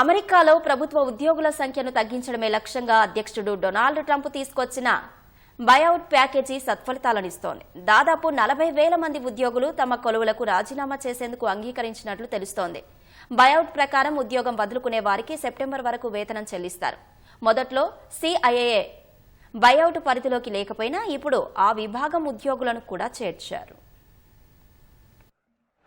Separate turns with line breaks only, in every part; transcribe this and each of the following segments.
అమెరికాలో ప్రభుత్వ ఉద్యోగుల సంఖ్యను తగ్గించడమే లక్ష్యంగా అధ్యక్షుడు డొనాల్డ్ ట్రంప్ తీసుకొచ్చిన బయౌట్ ప్యాకేజీ సత్ఫలితాలనిస్తోంది. దాదాపు నలభై వేల మంది ఉద్యోగులు తమ కొలువులకు రాజీనామా చేసేందుకు అంగీకరించినట్లు తెలుస్తోంది. బయౌట్ ప్రకారం ఉద్యోగం వదులుకునే వారికి సెప్టెంబర్ వరకు వేతనం చెల్లిస్తారు. మొదట్లో సిఐఏ బయౌట్ పరిధిలోకి లేకపోయినా ఇప్పుడు ఆ విభాగం ఉద్యోగులను కూడా చేర్చారు.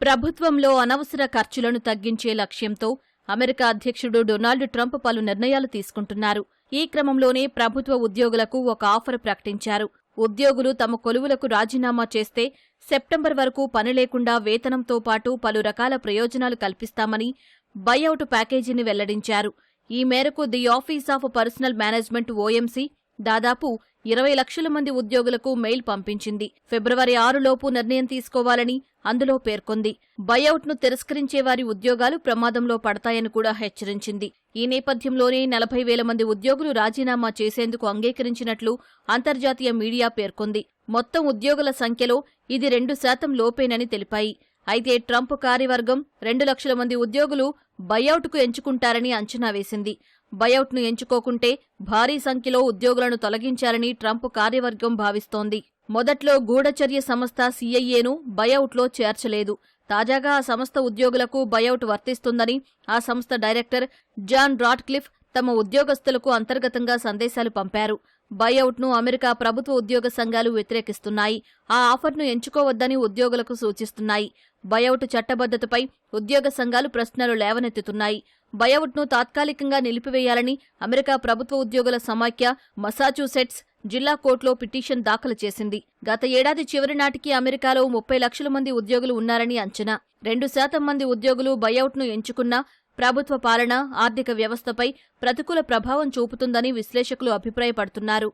ప్రభుత్వంలో అనవసర ఖర్చులను తగ్గించే లక్ష్యంతో అమెరికా అధ్యక్షుడు డొనాల్డ్ ట్రంప్ పలు నిర్ణయాలు తీసుకుంటున్నారు. ఈ క్రమంలోనే ప్రభుత్వ ఉద్యోగులకు ఒక ఆఫర్ ప్రకటించారు. ఉద్యోగులు తమ కొలువులకు రాజీనామా చేస్తే సెప్టెంబర్ వరకు పని లేకుండా వేతనంతో పాటు పలు రకాల ప్రయోజనాలు కల్పిస్తామని బైఅవుట్ ప్యాకేజీని వెల్లడించారు. ఈ మేరకు the office of personnel management OMC దాదాపు ఇరవై లక్షల మంది ఉద్యోగులకు మెయిల్ పంపించింది. ఫిబ్రవరి ఆరులోపు నిర్ణయం తీసుకోవాలని అందులో పేర్కొంది. బయౌట్ను తిరస్కరించే వారి ఉద్యోగాలు ప్రమాదంలో పడతాయని కూడా హెచ్చరించింది. ఈ నేపథ్యంలోనే నలభై వేల మంది ఉద్యోగులు రాజీనామా చేసేందుకు అంగీకరించినట్లు అంతర్జాతీయ మీడియా పేర్కొంది. మొత్తం ఉద్యోగుల సంఖ్యలో ఇది రెండు శాతం లోపేనని తెలిపాయి. అయితే ట్రంప్ కార్యవర్గం రెండు లక్షల మంది ఉద్యోగులు బయౌట్కు ఎంచుకుంటారని అంచనా వేసింది. బయౌట్ను ఎంచుకోకుంటే భారీ సంఖ్యలో ఉద్యోగులను తొలగించాలని ట్రంప్ కార్యవర్గం భావిస్తోంది. మొదట్లో గూఢచర్య సంస్థ సీఐఏను బయౌట్లో చేర్చలేదు. తాజాగా ఆ సంస్థ ఉద్యోగులకు బయౌట్ వర్తిస్తుందని ఆ సంస్థ డైరెక్టర్ జాన్ రాట్క్లిఫ్ తమ ఉద్యోగస్తులకు అంతర్గతంగా సందేశాలు పంపారు. బయౌట్ను అమెరికా ప్రభుత్వ ఉద్యోగ సంఘాలు వ్యతిరేకిస్తున్నాయి. ఆ ఆఫర్ను ఎంచుకోవద్దని ఉద్యోగులకు సూచిస్తున్నాయి. బయౌట్ చట్టబద్ధతపై ఉద్యోగ సంఘాలు ప్రశ్నలు లేవనెత్తుతున్నాయి. బయౌట్ను తాత్కాలికంగా నిలిపివేయాలని అమెరికా ప్రభుత్వ ఉద్యోగుల సమాఖ్య మసాచ్యూసెట్స్ జిల్లా కోర్టులో పిటిషన్ దాఖలు చేసింది. గత ఏడాది చివరి నాటికి అమెరికాలో ముప్పై లక్షల మంది ఉద్యోగులు ఉన్నారని అంచనా. రెండు శాతం మంది ఉద్యోగులు బయౌట్ను ఎంచుకున్నా ప్రభుత్వ పాలన ఆర్థిక వ్యవస్థపై ప్రతికూల ప్రభావం చూపుతుందని విశ్లేషకులు అభిప్రాయపడుతున్నారు.